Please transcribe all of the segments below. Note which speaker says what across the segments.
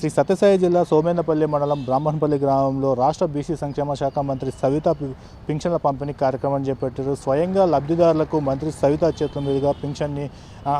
Speaker 1: శ్రీ సత్యసాయి జిల్లా సోమేనపల్లి మండలం బ్రాహ్మణపల్లి గ్రామంలో రాష్ట్ర బీసీ సంక్షేమ శాఖ మంత్రి సవిత పింఛన్ల పంపిణీ కార్యక్రమం చేపట్టారు స్వయంగా లబ్ధిదారులకు మంత్రి సవిత చేతుల మీదుగా పింఛన్ని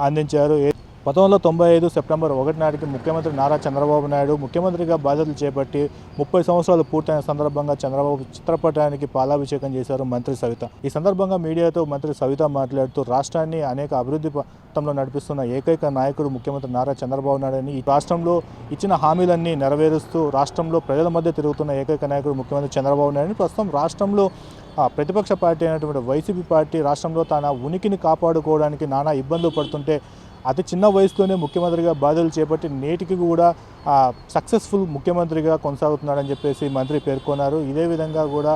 Speaker 1: అందించారు పంతొమ్మిది వందల తొంభై ఐదు సెప్టెంబర్ ఒకటి నాటికి ముఖ్యమంత్రి నారా చంద్రబాబు నాయుడు ముఖ్యమంత్రిగా బాధ్యతలు చేపట్టి ముప్పై సంవత్సరాలు పూర్తయిన సందర్భంగా చంద్రబాబు చిత్రపటానికి పాలాభిషేకం చేశారు మంత్రి సవిత ఈ సందర్భంగా మీడియాతో మంత్రి సవిత మాట్లాడుతూ రాష్ట్రాన్ని అనేక అభివృద్ధి పథంలో నడిపిస్తున్న ఏకైక నాయకుడు ముఖ్యమంత్రి నారా చంద్రబాబు నాయుడు అని ఈ రాష్ట్రంలో ఇచ్చిన హామీలన్నీ నెరవేరుస్తూ రాష్ట్రంలో ప్రజల మధ్య తిరుగుతున్న ఏకైక నాయకుడు ముఖ్యమంత్రి చంద్రబాబు నాయుడు ప్రస్తుతం రాష్ట్రంలో ప్రతిపక్ష పార్టీ అయినటువంటి వైసీపీ పార్టీ రాష్ట్రంలో తన ఉనికిని కాపాడుకోవడానికి నానా ఇబ్బందులు పడుతుంటే అతి చిన్న వయసులోనే ముఖ్యమంత్రిగా బాధ్యతలు చేపట్టి నేటికి కూడా సక్సెస్ఫుల్ ముఖ్యమంత్రిగా కొనసాగుతున్నాడని చెప్పేసి మంత్రి పేర్కొన్నారు ఇదే విధంగా కూడా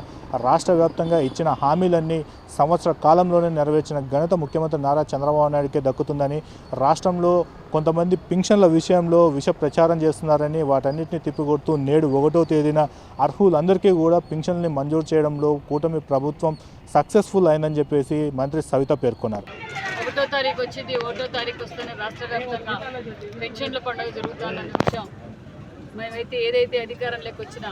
Speaker 1: రాష్ట్ర వ్యాప్తంగా ఇచ్చిన హామీలన్నీ సంవత్సర కాలంలోనే నెరవేర్చిన ఘనత ముఖ్యమంత్రి నారా చంద్రబాబు నాయుడుకే దక్కుతుందని రాష్ట్రంలో కొంతమంది పింఛన్ల విషయంలో విష ప్రచారం చేస్తున్నారని వాటన్నిటిని తిప్పికొడుతూ నేడు ఒకటో తేదీన అర్హులందరికీ కూడా పింఛన్లని మంజూరు చేయడంలో కూటమి ప్రభుత్వం సక్సెస్ఫుల్ అయిందని చెప్పేసి మంత్రి సవిత పేర్కొన్నారు
Speaker 2: ఒకటో తారీఖు వచ్చింది ఒకటో తారీఖు వస్తేనే రాష్ట్ర వ్యాప్తంగా పెన్షన్ల పండుగ జరుగుతుందన్న విషయం మేమైతే ఏదైతే అధికారంలోకి వచ్చినా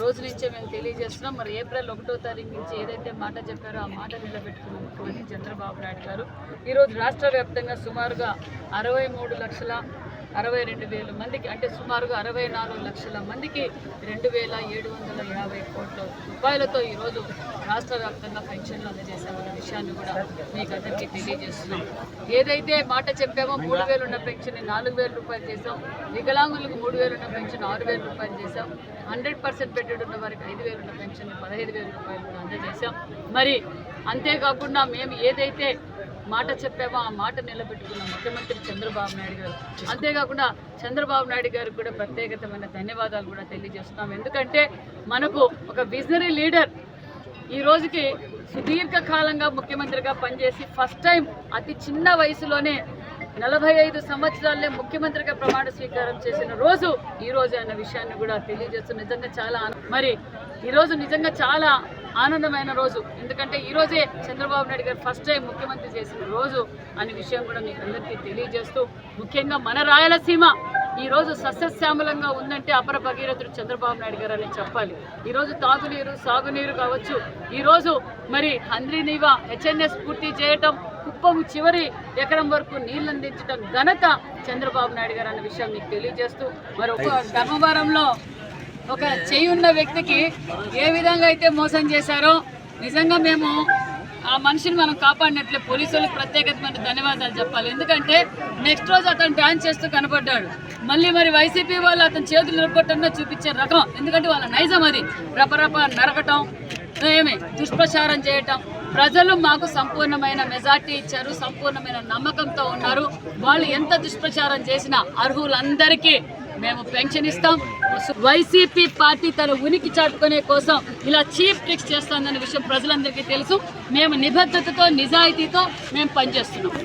Speaker 2: రోజు నుంచే మేము తెలియజేస్తున్నాం మరి ఏప్రిల్ ఒకటో తారీఖు నుంచి ఏదైతే మాట చెప్పారో ఆ మాట నిలబెట్టుకున్నటువంటి చంద్రబాబు నాయుడు గారు ఈరోజు రాష్ట్ర వ్యాప్తంగా సుమారుగా అరవై మూడు లక్షల అరవై రెండు వేల మందికి అంటే సుమారుగా అరవై నాలుగు లక్షల మందికి రెండు వేల ఏడు వందల యాభై కోట్ల రూపాయలతో ఈరోజు రాష్ట్ర వ్యాప్తంగా పెన్షన్లు అందజేశామన్న విషయాన్ని కూడా మీకు అందరికీ తెలియజేస్తున్నాం ఏదైతే మాట చెప్పామో మూడు వేలు ఉన్న పెన్షన్ నాలుగు వేల రూపాయలు చేసాం వికలాంగులకు మూడు వేలు ఉన్న పెన్షన్ ఆరు వేల రూపాయలు చేసాం హండ్రెడ్ పర్సెంట్ పెట్టుడు ఉన్న వారికి ఐదు వేలు ఉన్న పెన్షన్ పదహైదు వేల రూపాయలు అందజేశాం మరి అంతేకాకుండా మేము ఏదైతే మాట చెప్పామో ఆ మాట నిలబెట్టుకున్న ముఖ్యమంత్రి చంద్రబాబు నాయుడు గారు అంతేకాకుండా చంద్రబాబు నాయుడు గారికి కూడా ప్రత్యేకతమైన ధన్యవాదాలు కూడా తెలియజేస్తున్నాం ఎందుకంటే మనకు ఒక విజనరీ లీడర్ ఈ రోజుకి సుదీర్ఘకాలంగా ముఖ్యమంత్రిగా పనిచేసి ఫస్ట్ టైం అతి చిన్న వయసులోనే నలభై ఐదు సంవత్సరాలనే ముఖ్యమంత్రిగా ప్రమాణ స్వీకారం చేసిన రోజు ఈ రోజు అన్న విషయాన్ని కూడా తెలియజేస్తూ నిజంగా చాలా మరి ఈరోజు నిజంగా చాలా ఆనందమైన రోజు ఎందుకంటే ఈరోజే చంద్రబాబు నాయుడు గారు ఫస్ట్ టైం ముఖ్యమంత్రి చేసిన రోజు అనే విషయం కూడా మీకు అందరికీ తెలియజేస్తూ ముఖ్యంగా మన రాయలసీమ ఈరోజు సస్యశ్యామలంగా ఉందంటే అపర భగీరథుడు చంద్రబాబు నాయుడు గారు అని చెప్పాలి ఈరోజు తాగునీరు సాగునీరు కావచ్చు ఈరోజు మరి హంద్రీనీవ హెచ్ఎన్ఎస్ పూర్తి చేయటం కుప్పం చివరి ఎకరం వరకు నీళ్ళు అందించడం ఘనత చంద్రబాబు నాయుడు గారు అన్న విషయం మీకు తెలియజేస్తూ మరి సోమవారంలో ఒక చెయ్యి ఉన్న వ్యక్తికి ఏ విధంగా అయితే మోసం చేశారో నిజంగా మేము ఆ మనిషిని మనం కాపాడినట్లే పోలీసులకు ప్రత్యేకమైన ధన్యవాదాలు చెప్పాలి ఎందుకంటే నెక్స్ట్ రోజు అతను డ్యాన్స్ చేస్తూ కనపడ్డాడు మళ్ళీ మరి వైసీపీ వాళ్ళు అతని చేతులు నిలబట్టంగా చూపించే రకం ఎందుకంటే వాళ్ళ నైజం అది రపరప నరకటం ఏమి దుష్ప్రచారం చేయటం ప్రజలు మాకు సంపూర్ణమైన మెజార్టీ ఇచ్చారు సంపూర్ణమైన నమ్మకంతో ఉన్నారు వాళ్ళు ఎంత దుష్ప్రచారం చేసినా అర్హులందరికీ మేము పెన్షన్ ఇస్తాం వైసీపీ పార్టీ తన ఉనికి చాటుకునే కోసం ఇలా చీఫ్ ట్రిక్స్ చేస్తుందన్న విషయం ప్రజలందరికీ తెలుసు మేము నిబద్ధతతో నిజాయితీతో మేము పనిచేస్తున్నాం